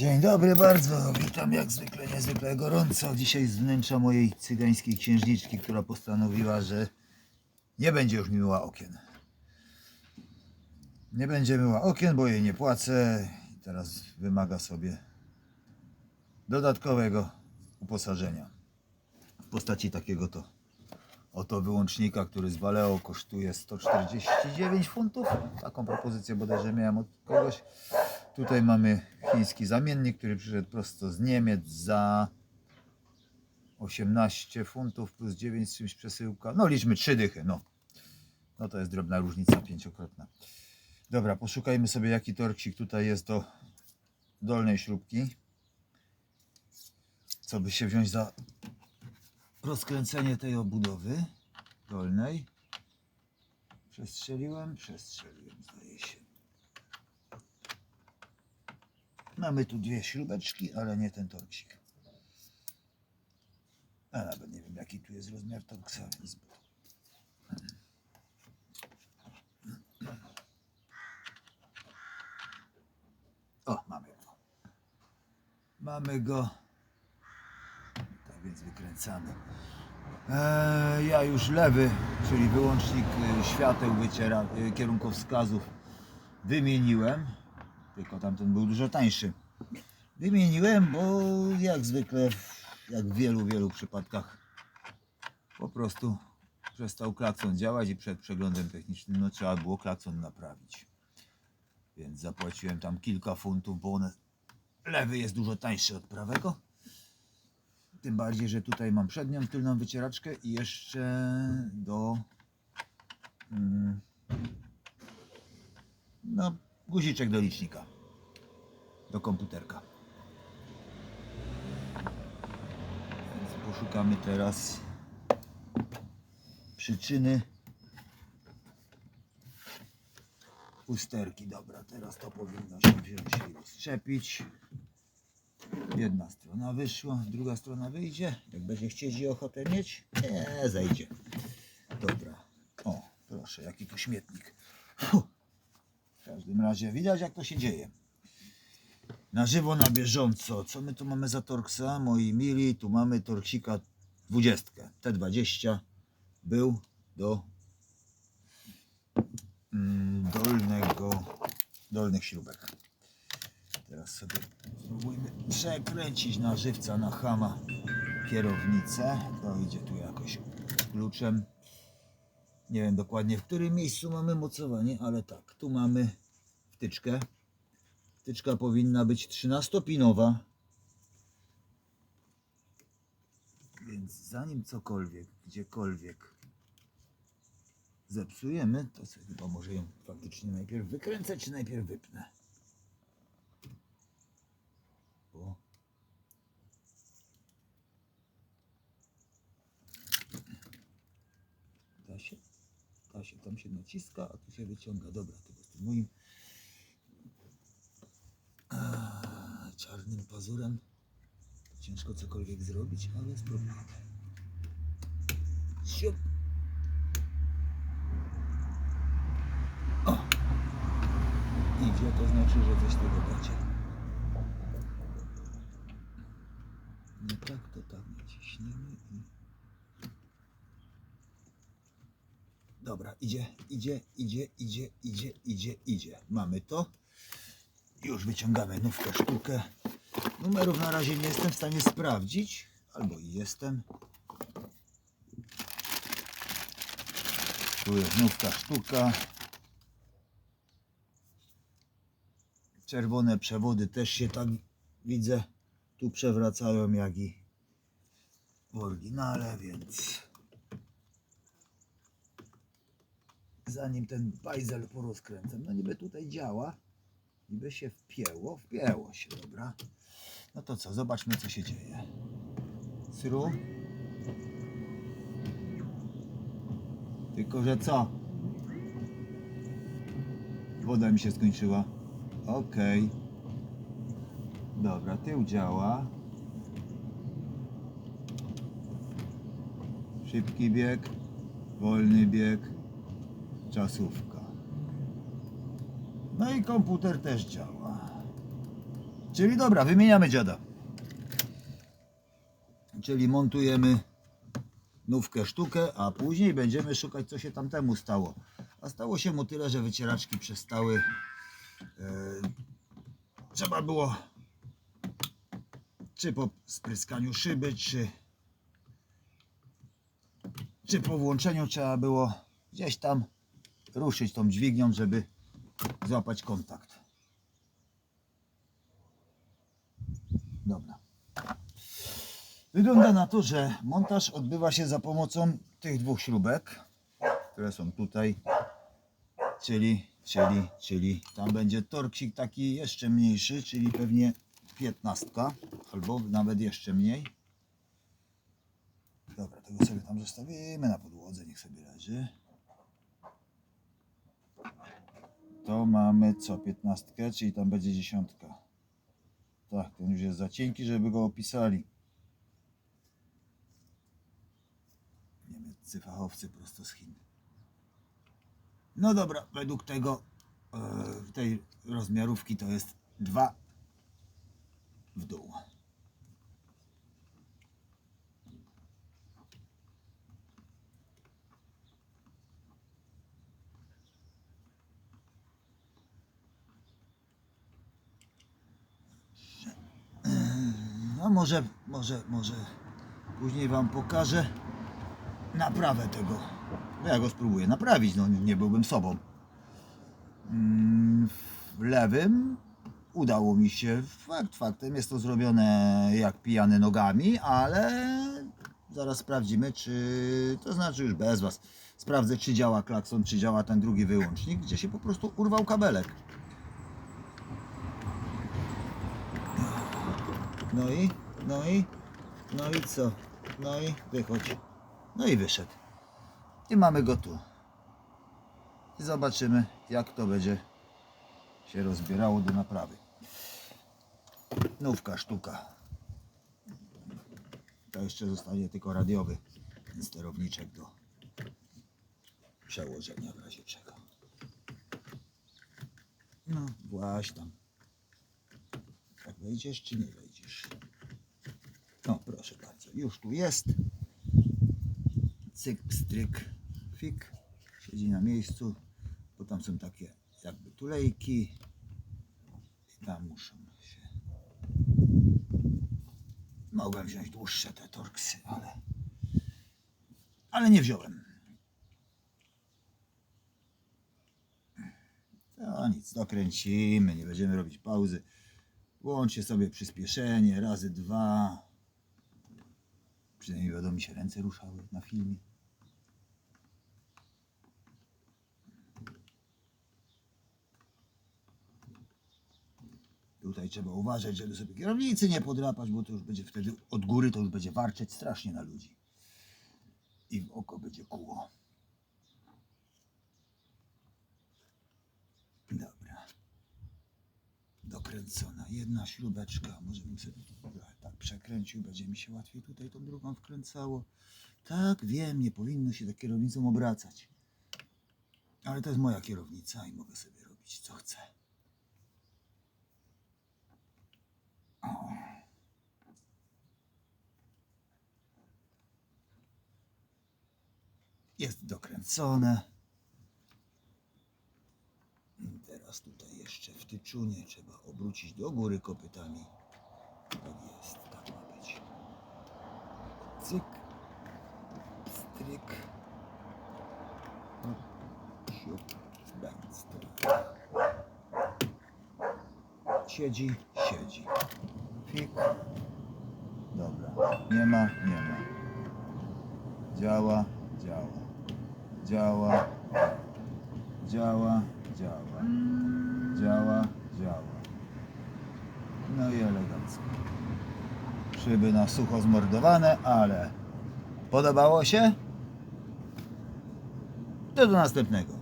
Dzień dobry bardzo, witam jak zwykle, niezwykle gorąco. Dzisiaj z wnętrza mojej cygańskiej księżniczki, która postanowiła, że nie będzie już myła okien. Nie będzie myła okien, bo jej nie płacę i teraz wymaga sobie dodatkowego uposażenia w postaci takiego to oto wyłącznika, który z Valeo kosztuje 149 funtów. Taką propozycję bodajże miałem od kogoś. Tutaj mamy chiński zamiennik, który przyszedł prosto z Niemiec za 18 funtów plus 9 z czymś przesyłka. No liczmy 3 dychy, no. No to jest drobna różnica pięciokrotna. Dobra, poszukajmy sobie jaki torksik tutaj jest do dolnej śrubki. Co by się wziąć za rozkręcenie tej obudowy dolnej. Przestrzeliłem, przestrzeliłem, zdaje się. Mamy tu dwie śrubeczki, ale nie ten torksik. A nawet nie wiem jaki tu jest rozmiar torksa, więc... O, mamy go. Mamy go. Tak więc wykręcamy. Eee, ja już lewy, czyli wyłącznik y, świateł wyciera, y, kierunkowskazów wymieniłem. Tylko tamten był dużo tańszy. Wymieniłem, bo jak zwykle, jak w wielu, wielu przypadkach, po prostu przestał klakson działać i przed przeglądem technicznym no, trzeba było klakson naprawić. Więc zapłaciłem tam kilka funtów, bo one, lewy jest dużo tańszy od prawego. Tym bardziej, że tutaj mam przednią, tylną wycieraczkę i jeszcze do mm, no, guziczek do licznika, do komputerka. Więc poszukamy teraz przyczyny usterki. Dobra, teraz to powinno się wziąć i rozszczepić. Jedna strona wyszła, druga strona wyjdzie. Jak będzie chcieć i ochotę mieć, nie, zejdzie. Dobra. O, proszę, jaki tu śmietnik. Każdym razie widać, jak to się dzieje. Na żywo, na bieżąco. Co my tu mamy za torksa? Moi mili, tu mamy torksika 20. T20 był do mm, dolnego, dolnych śrubek. Teraz sobie spróbujmy przekręcić na żywca, na hama kierownicę. To idzie tu jakoś kluczem. Nie wiem dokładnie w którym miejscu mamy mocowanie, ale tak, tu mamy wtyczkę. Wtyczka powinna być 13-pinowa. Więc zanim cokolwiek, gdziekolwiek zepsujemy, to sobie chyba może ją faktycznie najpierw wykręcę, czy najpierw wypnę. Bo da się, da się, tam się naciska, a tu się wyciąga. Dobra, tego z tym moim a, czarnym pazurem ciężko cokolwiek zrobić, ale spróbujemy. Siup. O! Idzie, to znaczy, że coś tego będzie. Nie tak, to tak naciśniemy i... Dobra, idzie, idzie, idzie, idzie, idzie, idzie, idzie. Mamy to. Już wyciągamy nówkę sztukę. Numerów na razie nie jestem w stanie sprawdzić. Albo i jestem. Tu jest nówka sztuka. Czerwone przewody też się tak widzę tu przewracają jak i w oryginale, więc zanim ten bajzel porozkręcam, no niby tutaj działa, niby się wpięło, wpięło się, dobra. No to co, zobaczmy co się dzieje. Syru? Tylko, że co? Woda mi się skończyła. Okej. Dobra, tył działa. Szybki bieg, wolny bieg, czasówka. No i komputer też działa. Czyli dobra, wymieniamy dziada. Czyli montujemy nówkę sztukę, a później będziemy szukać, co się tamtemu stało. A stało się mu tyle, że wycieraczki przestały. E, trzeba było czy po spryskaniu szyby, czy, czy po włączeniu trzeba było gdzieś tam ruszyć tą dźwignią, żeby złapać kontakt. Dobra. Wygląda na to, że montaż odbywa się za pomocą tych dwóch śrubek, które są tutaj, czyli, czyli, czyli tam będzie torksik taki jeszcze mniejszy, czyli pewnie 15 albo nawet jeszcze mniej. Dobra, tego sobie tam zostawimy na podłodze, niech sobie leży. To mamy co, 15, czyli tam będzie dziesiątka. Tak, ten już jest za cienki, żeby go opisali. Niemieccy fachowcy prosto z Chin. No dobra, według tego, e, tej rozmiarówki to jest dwa w dół. No może, może, może później wam pokażę naprawę tego. No ja go spróbuję naprawić, no nie byłbym sobą. Mm, W lewym udało mi się, fakt faktem jest to zrobione jak pijany nogami, ale zaraz sprawdzimy, czy to znaczy już bez was. Sprawdzę, czy działa klakson, czy działa ten drugi wyłącznik, gdzie się po prostu urwał kabelek. No i, no i, no i co? No i wychodź. No i wyszedł. I mamy go tu. I zobaczymy, jak to będzie się rozbierało do naprawy. Nówka sztuka. To jeszcze zostanie tylko radiowy ten sterowniczek do przełożenia w razie czego. No właśnie tam. Tak wejdziesz czy nie wejdziesz? No już tu jest. Cyk, pstryk, fik. Siedzi na miejscu, bo tam są takie jakby tulejki. I tam muszą się... Mogłem wziąć dłuższe te torksy, ale... Ale nie wziąłem. To nic, dokręcimy, nie będziemy robić pauzy. Włączcie sobie przyspieszenie, razy dwa. Przynajmniej będą mi się ręce ruszały na filmie. Tutaj trzeba uważać, żeby sobie kierownicy nie podrapać, bo to już będzie wtedy od góry to już będzie warczeć strasznie na ludzi. I w oko będzie kuło. Dobra. Dokręcona. Jedna śrubeczka. Może bym sobie tak przekręcił, będzie mi się łatwiej tutaj tą drugą wkręcało. Tak, wiem, nie powinno się tak kierownicą obracać. Ale to jest moja kierownica i mogę sobie robić co chcę. O. Jest dokręcone. Teraz tutaj jeszcze w tyczunie trzeba obrócić do góry kopytami. Tak jest. Cyk, stryk. O, siup. Siedzi, siedzi. Fik. Dobra, nie ma, nie ma. Działa, działa. Działa, działa, działa. Działa, działa. No i elegancko. Szyby na sucho zmordowane, ale podobało się? To do następnego.